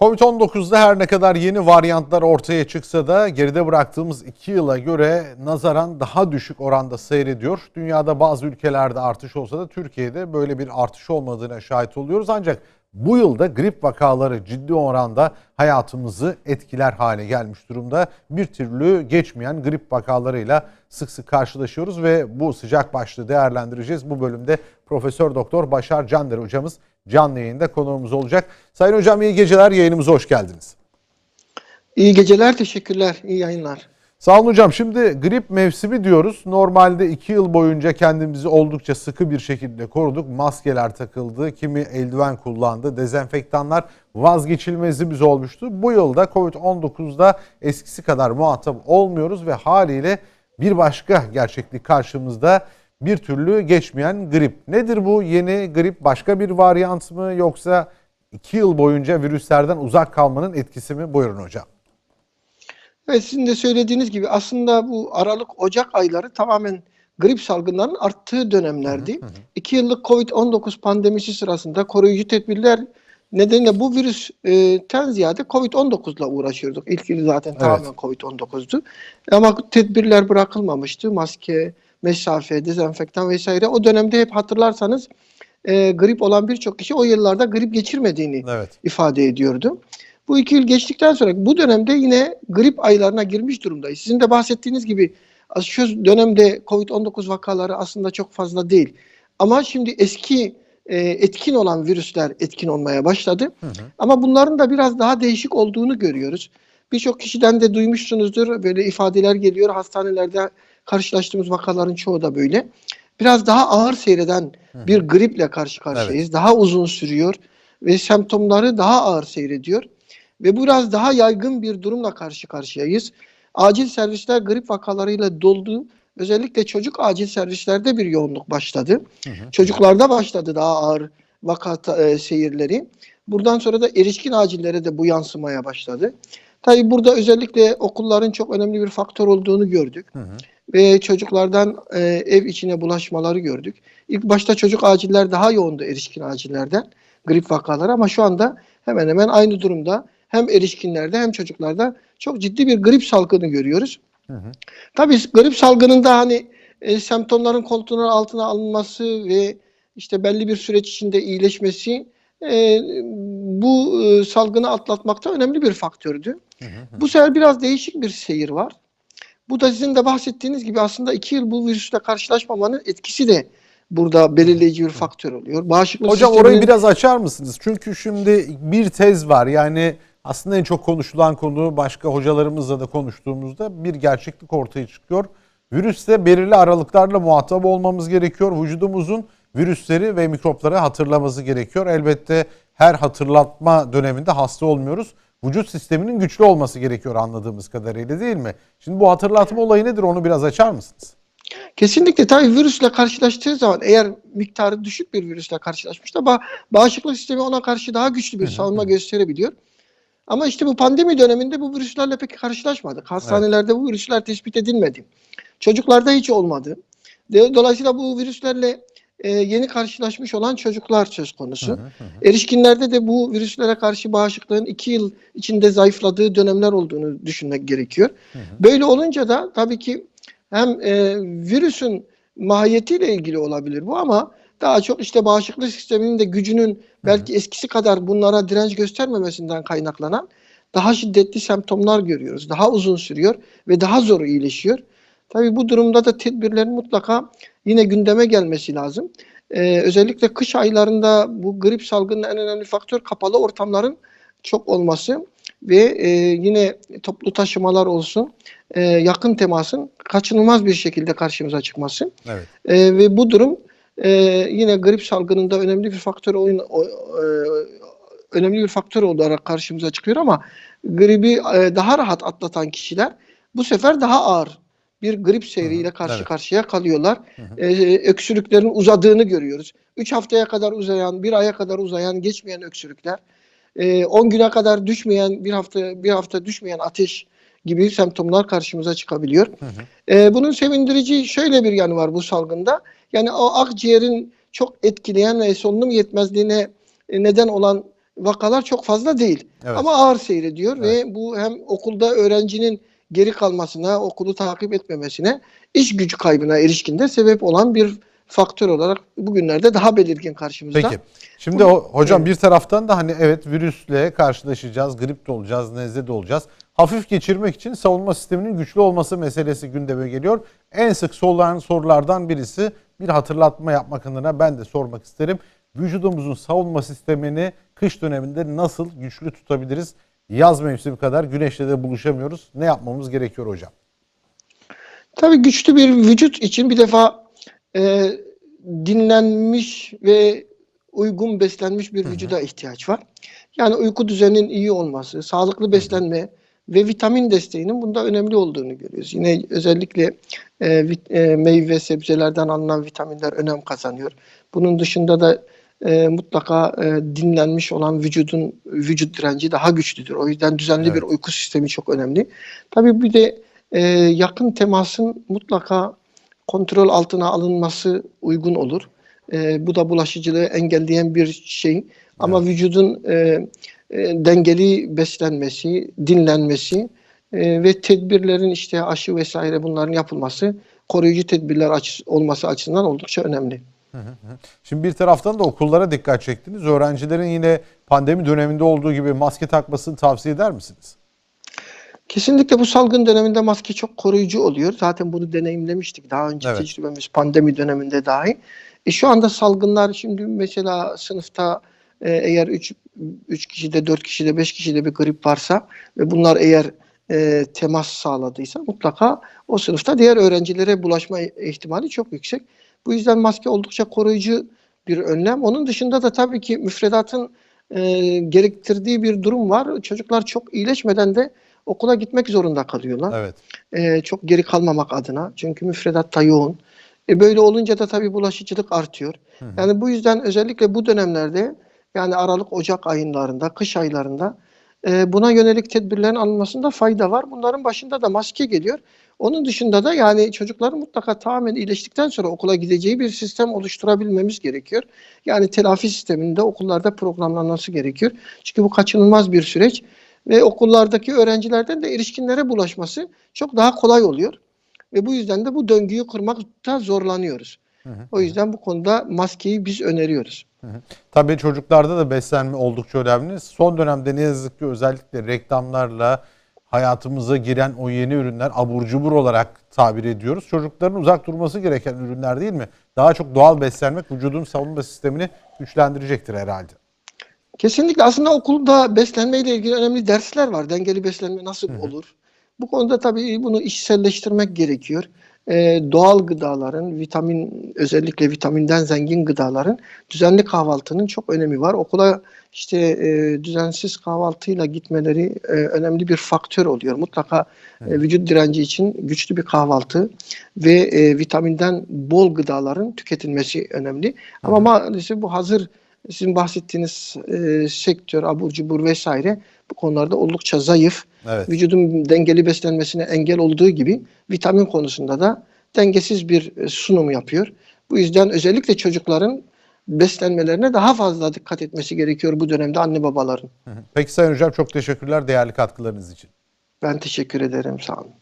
Covid-19'da her ne kadar yeni varyantlar ortaya çıksa da geride bıraktığımız 2 yıla göre nazaran daha düşük oranda seyrediyor. Dünyada bazı ülkelerde artış olsa da Türkiye'de böyle bir artış olmadığına şahit oluyoruz. Ancak bu yılda grip vakaları ciddi oranda hayatımızı etkiler hale gelmiş durumda. Bir türlü geçmeyen grip vakalarıyla sık sık karşılaşıyoruz ve bu sıcak başlığı değerlendireceğiz. Bu bölümde Profesör Doktor Başar Cander hocamız canlı yayında konuğumuz olacak. Sayın hocam iyi geceler, yayınımıza hoş geldiniz. İyi geceler, teşekkürler, iyi yayınlar. Sağ olun hocam. Şimdi grip mevsimi diyoruz. Normalde 2 yıl boyunca kendimizi oldukça sıkı bir şekilde koruduk. Maskeler takıldı, kimi eldiven kullandı, dezenfektanlar vazgeçilmezimiz olmuştu. Bu yılda Covid-19'da eskisi kadar muhatap olmuyoruz ve haliyle bir başka gerçeklik karşımızda bir türlü geçmeyen grip. Nedir bu yeni grip? Başka bir varyant mı yoksa 2 yıl boyunca virüslerden uzak kalmanın etkisi mi? Buyurun hocam. Evet sizin de söylediğiniz gibi aslında bu Aralık Ocak ayları tamamen grip salgınlarının arttığı dönemlerdi. İki yıllık Covid-19 pandemisi sırasında koruyucu tedbirler nedeniyle bu virüsten ziyade Covid-19 ile uğraşıyorduk. İlk yıl zaten tamamen Covid-19'du. Ama tedbirler bırakılmamıştı. Maske, mesafe, dezenfektan vesaire. O dönemde hep hatırlarsanız e, grip olan birçok kişi o yıllarda grip geçirmediğini Evet. ifade ediyordu. Bu iki yıl geçtikten sonra bu dönemde yine grip aylarına girmiş durumdayız. Sizin de bahsettiğiniz gibi şu dönemde Covid-19 vakaları aslında çok fazla değil. Ama şimdi eski e, etkin olan virüsler etkin olmaya başladı. Ama bunların da biraz daha değişik olduğunu görüyoruz. Birçok kişiden de duymuşsunuzdur. Böyle ifadeler geliyor. Hastanelerde karşılaştığımız vakaların çoğu da böyle. Biraz daha ağır seyreden bir griple karşı karşıyayız. Daha uzun sürüyor ve semptomları daha ağır seyrediyor. Ve biraz daha yaygın bir durumla karşı karşıyayız. Acil servisler grip vakalarıyla doldu. Özellikle çocuk acil servislerde bir yoğunluk başladı. Çocuklarda başladı daha ağır vaka e, seyirleri. Buradan sonra da erişkin acillere de bu yansımaya başladı. Tabii burada özellikle okulların çok önemli bir faktör olduğunu gördük. Ve çocuklardan e, ev içine bulaşmaları gördük. İlk başta çocuk aciller daha yoğundu erişkin acillerden grip vakaları ama şu anda hemen hemen aynı durumda hem erişkinlerde hem çocuklarda çok ciddi bir grip salgını görüyoruz. Tabii grip salgınında hani e, semptomların kontrol altına alınması ve işte belli bir süreç içinde iyileşmesi e, bu e, salgını atlatmakta önemli bir faktördü. Bu sefer biraz değişik bir seyir var. Bu da sizin de bahsettiğiniz gibi aslında iki yıl bu virüsle karşılaşmamanın etkisi de burada belirleyici bir faktör oluyor. Bağışıklık Hocam sisteminin- orayı biraz açar mısınız? Çünkü şimdi bir tez var. Yani aslında en çok konuşulan konu başka hocalarımızla da konuştuğumuzda bir gerçeklik ortaya çıkıyor. Virüsle belirli aralıklarla muhatap olmamız gerekiyor. Vücudumuzun virüsleri ve mikropları hatırlaması gerekiyor. Elbette her hatırlatma döneminde hasta olmuyoruz. Vücut sisteminin güçlü olması gerekiyor anladığımız kadarıyla değil mi? Şimdi bu hatırlatma olayı nedir onu biraz açar mısınız? Kesinlikle tabii virüsle karşılaştığı zaman eğer miktarı düşük bir virüsle karşılaşmışsa ba bağışıklık sistemi ona karşı daha güçlü bir savunma gösterebiliyor. Ama işte bu pandemi döneminde bu virüslerle pek karşılaşmadık. Hastanelerde bu virüsler tespit edilmedi. Çocuklarda hiç olmadı. Dolayısıyla bu virüslerle e, yeni karşılaşmış olan çocuklar söz konusu. Erişkinlerde de bu virüslere karşı bağışıklığın iki yıl içinde zayıfladığı dönemler olduğunu düşünmek gerekiyor. Böyle olunca da tabii ki hem e, virüsün mahiyetiyle ilgili olabilir bu ama daha çok işte bağışıklık sisteminin de gücünün belki eskisi kadar bunlara direnç göstermemesinden kaynaklanan daha şiddetli semptomlar görüyoruz. Daha uzun sürüyor ve daha zor iyileşiyor. Tabii bu durumda da tedbirlerin mutlaka yine gündeme gelmesi lazım. Ee, özellikle kış aylarında bu grip salgının en önemli faktör kapalı ortamların çok olması ve e, yine toplu taşımalar olsun, e, yakın temasın kaçınılmaz bir şekilde karşımıza çıkması. Evet. E, ve bu durum e, yine grip salgınında önemli bir faktör oyun, o- e, önemli bir faktör olarak karşımıza çıkıyor ama gribi e, daha rahat atlatan kişiler bu sefer daha ağır bir grip seyriyle karşı evet. karşıya kalıyorlar. E, öksürüklerin uzadığını görüyoruz. 3 haftaya kadar uzayan, bir aya kadar uzayan, geçmeyen öksürükler, e, 10 güne kadar düşmeyen, bir hafta bir hafta düşmeyen ateş gibi semptomlar karşımıza çıkabiliyor. E, bunun sevindirici şöyle bir yanı var bu salgında. Yani o akciğerin çok etkileyen ve solunum yetmezliğine e, neden olan vakalar çok fazla değil. Evet. Ama ağır seyrediyor ve bu hem okulda öğrencinin geri kalmasına, okulu takip etmemesine, iş gücü kaybına ilişkinde sebep olan bir faktör olarak bugünlerde daha belirgin karşımızda. Peki. Şimdi o, hocam bir taraftan da hani evet virüsle karşılaşacağız, grip de olacağız, nezle de olacağız. Hafif geçirmek için savunma sisteminin güçlü olması meselesi gündeme geliyor. En sık sorulan sorulardan birisi bir hatırlatma yapmak adına ben de sormak isterim. Vücudumuzun savunma sistemini kış döneminde nasıl güçlü tutabiliriz? Yaz mevsimi kadar güneşle de buluşamıyoruz. Ne yapmamız gerekiyor hocam? Tabii güçlü bir vücut için bir defa e, dinlenmiş ve uygun beslenmiş bir vücuda ihtiyaç var. Yani uyku düzeninin iyi olması, sağlıklı beslenme ve vitamin desteğinin bunda önemli olduğunu görüyoruz. Yine özellikle e, vit- e, meyve sebzelerden alınan vitaminler önem kazanıyor. Bunun dışında da e, mutlaka e, dinlenmiş olan vücudun vücut direnci daha güçlüdür. O yüzden düzenli bir Evet. uyku sistemi çok önemli. Tabii bir de e, yakın temasın mutlaka kontrol altına alınması uygun olur. E, bu da bulaşıcılığı engelleyen bir şey. Ama vücudun e, e, dengeli beslenmesi, dinlenmesi e, ve tedbirlerin işte aşı vesaire bunların yapılması koruyucu tedbirler açı, olması açısından oldukça önemli. Şimdi bir taraftan da okullara dikkat çektiniz. Öğrencilerin yine pandemi döneminde olduğu gibi maske takmasını tavsiye eder misiniz? Kesinlikle bu salgın döneminde maske çok koruyucu oluyor. Zaten bunu deneyimlemiştik. Daha önce Evet. tecrübemiz pandemi döneminde dahi. E şu anda salgınlar şimdi mesela sınıfta e, eğer 3 3 kişide, 4 kişide, 5 kişide bir grip varsa ve bunlar eğer e, temas sağladıysa mutlaka o sınıfta diğer öğrencilere bulaşma ihtimali çok yüksek. Bu yüzden maske oldukça koruyucu bir önlem. Onun dışında da tabii ki müfredatın e, gerektirdiği bir durum var. Çocuklar çok iyileşmeden de okula gitmek zorunda kalıyorlar. Evet. Ee, çok geri kalmamak adına. Çünkü müfredat da yoğun. E böyle olunca da tabii bulaşıcılık artıyor. Yani bu yüzden özellikle bu dönemlerde yani Aralık, Ocak aylarında, kış aylarında e, buna yönelik tedbirlerin alınmasında fayda var. Bunların başında da maske geliyor. Onun dışında da yani çocukların mutlaka tamamen iyileştikten sonra okula gideceği bir sistem oluşturabilmemiz gerekiyor. Yani telafi sisteminde okullarda programlanması gerekiyor. Çünkü bu kaçınılmaz bir süreç ve okullardaki öğrencilerden de erişkinlere bulaşması çok daha kolay oluyor. Ve bu yüzden de bu döngüyü kırmakta zorlanıyoruz. O yüzden bu konuda maskeyi biz öneriyoruz. Tabii çocuklarda da beslenme oldukça önemli. Son dönemde ne yazık ki özellikle reklamlarla hayatımıza giren o yeni ürünler abur cubur olarak tabir ediyoruz. Çocukların uzak durması gereken ürünler değil mi? Daha çok doğal beslenmek vücudun savunma sistemini güçlendirecektir herhalde. Kesinlikle aslında okulda beslenmeyle ilgili önemli dersler var. Dengeli beslenme nasıl olur? Bu konuda tabii bunu işselleştirmek gerekiyor. Ee, doğal gıdaların, vitamin özellikle vitaminden zengin gıdaların düzenli kahvaltının çok önemi var. Okula işte e, düzensiz kahvaltıyla gitmeleri e, önemli bir faktör oluyor. Mutlaka e, vücut direnci için güçlü bir kahvaltı ve e, vitaminden bol gıdaların tüketilmesi önemli. Ama maalesef bu hazır sizin bahsettiğiniz e, sektör, abur cubur vesaire bu konularda oldukça zayıf. Evet. Vücudun dengeli beslenmesine engel olduğu gibi vitamin konusunda da dengesiz bir e, sunum yapıyor. Bu yüzden özellikle çocukların beslenmelerine daha fazla dikkat etmesi gerekiyor bu dönemde anne babaların. Peki Sayın Hocam çok teşekkürler değerli katkılarınız için. Ben teşekkür ederim. Sağ olun.